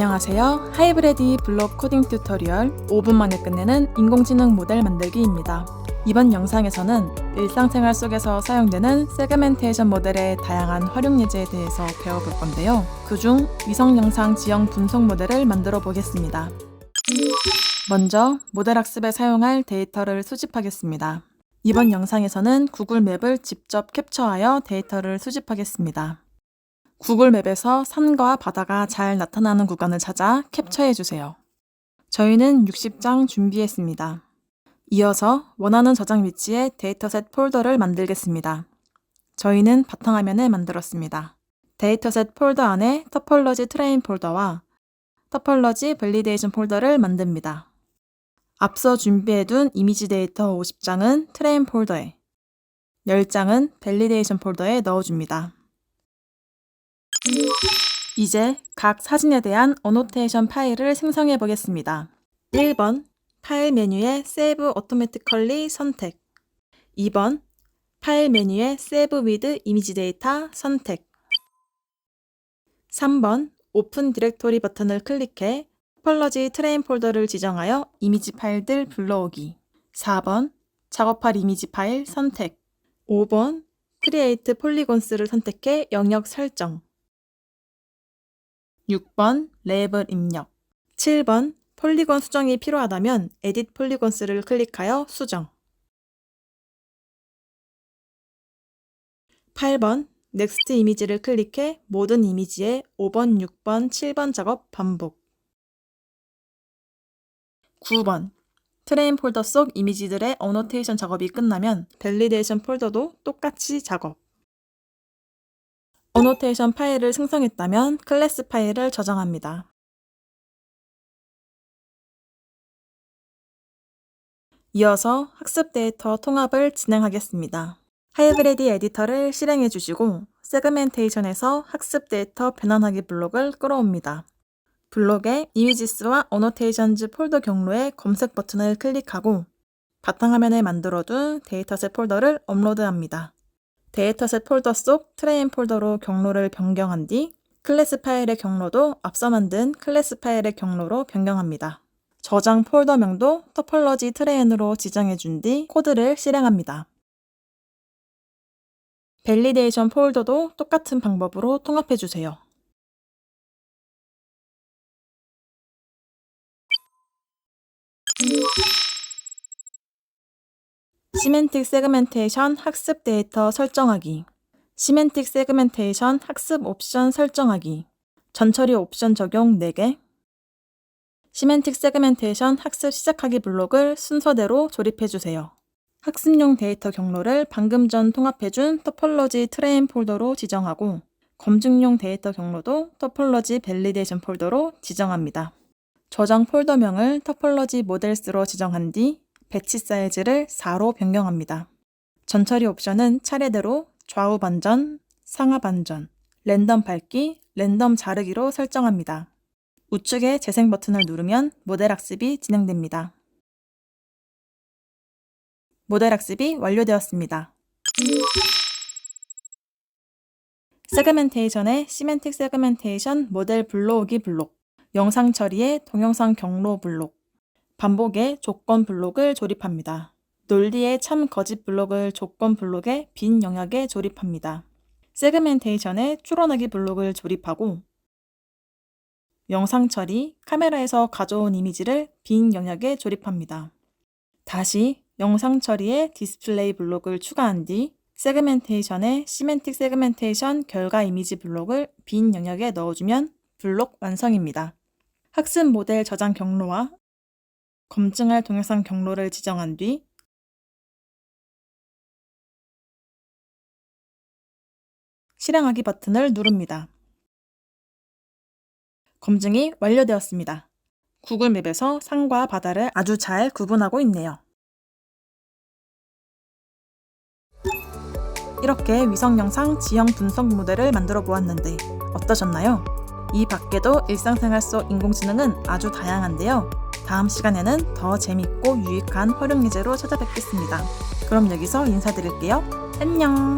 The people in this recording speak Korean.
안녕하세요. 하이브레디 블록 코딩 튜토리얼 5분 만에 끝내는 인공지능 모델 만들기입니다. 이번 영상에서는 일상생활 속에서 사용되는 세그멘테이션 모델의 다양한 활용 예제에 대해서 배워볼 건데요. 그중 위성 영상 지형 분석 모델을 만들어 보겠습니다. 먼저 모델 학습에 사용할 데이터를 수집하겠습니다. 이번 영상에서는 구글 맵을 직접 캡처하여 데이터를 수집하겠습니다. 구글 맵에서 산과 바다가 잘 나타나는 구간을 찾아 캡처해 주세요. 저희는 60장 준비했습니다. 이어서 원하는 저장 위치에 데이터셋 폴더를 만들겠습니다. 저희는 바탕화면을 만들었습니다. 데이터셋 폴더 안에 터폴러지 트레인 폴더와 터폴러지 밸리데이션 폴더를 만듭니다. 앞서 준비해둔 이미지 데이터 50장은 트레인 폴더에, 10장은 밸리데이션 폴더에 넣어줍니다. 이제 각 사진에 대한 어노테이션 파일을 생성해 보겠습니다. 1번 파일 메뉴의 Save Automatically 선택. 2번 파일 메뉴의 Save with Image 선택. 3번 오픈 디렉토리 버튼을 클릭해 폴러지 트레인 폴더를 지정하여 이미지 파일들 불러오기. 4번 작업할 이미지 파일 선택. 5번 크리에이트 폴리곤스를 선택해 영역 설정 6번 레이블 입력 7번 폴리곤 수정이 필요하다면 에딧 폴리곤스를 클릭하여 수정 8번 넥스트 이미지를 클릭해 모든 이미지에 5번, 6번, 7번 작업 반복 9번 트레인 폴더 속 이미지들의 어노테이션 작업이 끝나면 밸리데이션 폴더도 똑같이 작업 어노테이션 파일을 생성했다면 클래스 파일을 저장합니다. 이어서 학습 데이터 통합을 진행하겠습니다. 하이브레디 에디터를 실행해 주시고 세그멘테이션에서 학습 데이터 변환하기 블록을 끌어옵니다. 블록에 이미지스와 어노테이션즈 폴더 경로에 검색 버튼을 클릭하고 바탕화면에 만들어둔 데이터셋 폴더를 업로드합니다. 데이터셋 폴더 속 트레인 폴더로 경로를 변경한 뒤 클래스 파일의 경로도 앞서 만든 클래스 파일의 경로로 변경합니다. 저장 폴더명도 터폴러지 트레인으로 지정해 준 뒤 코드를 실행합니다. 밸리데이션 폴더도 똑같은 방법으로 통합해 주세요. 시멘틱 세그멘테이션 학습 데이터 설정하기 시멘틱 세그멘테이션 학습 옵션 설정하기 전처리 옵션 적용 4개 시멘틱 세그멘테이션 학습 시작하기 블록을 순서대로 조립해 주세요. 학습용 데이터 경로를 방금 전 통합해준 터폴러지 트레인 폴더로 지정하고 검증용 데이터 경로도 터폴러지 밸리데이션 폴더로 지정합니다. 저장 폴더명을 터폴러지 모델스로 지정한 뒤 배치 사이즈를 4로 변경합니다. 전처리 옵션은 차례대로 좌우 반전, 상하 반전, 랜덤 밝기, 랜덤 자르기로 설정합니다. 우측의 재생 버튼을 누르면 모델 학습이 진행됩니다. 모델 학습이 완료되었습니다. 세그멘테이션의 시멘틱 세그멘테이션 모델 불러오기 블록, 영상 처리의 동영상 경로 블록, 반복의 조건 블록을 조립합니다. 논리의 참 거짓 블록을 조건 블록의 빈 영역에 조립합니다. 세그멘테이션의 추론하기 블록을 조립하고 영상 처리, 카메라에서 가져온 이미지를 빈 영역에 조립합니다. 다시 영상 처리에 디스플레이 블록을 추가한 뒤 세그멘테이션에 시멘틱 세그멘테이션 결과 이미지 블록을 빈 영역에 넣어주면 블록 완성입니다. 학습 모델 저장 경로와 검증할 동영상 경로를 지정한 뒤 실행하기 버튼을 누릅니다. 검증이 완료되었습니다. 구글 맵에서 산과 바다를 아주 잘 구분하고 있네요. 이렇게 위성 영상 지형 분석 모델을 만들어 보았는데 어떠셨나요? 이 밖에도 일상생활 속 인공지능은 아주 다양한데요. 다음 시간에는 더 재밌고 유익한 활용 예제로 찾아뵙겠습니다. 그럼 여기서 인사드릴게요. 안녕!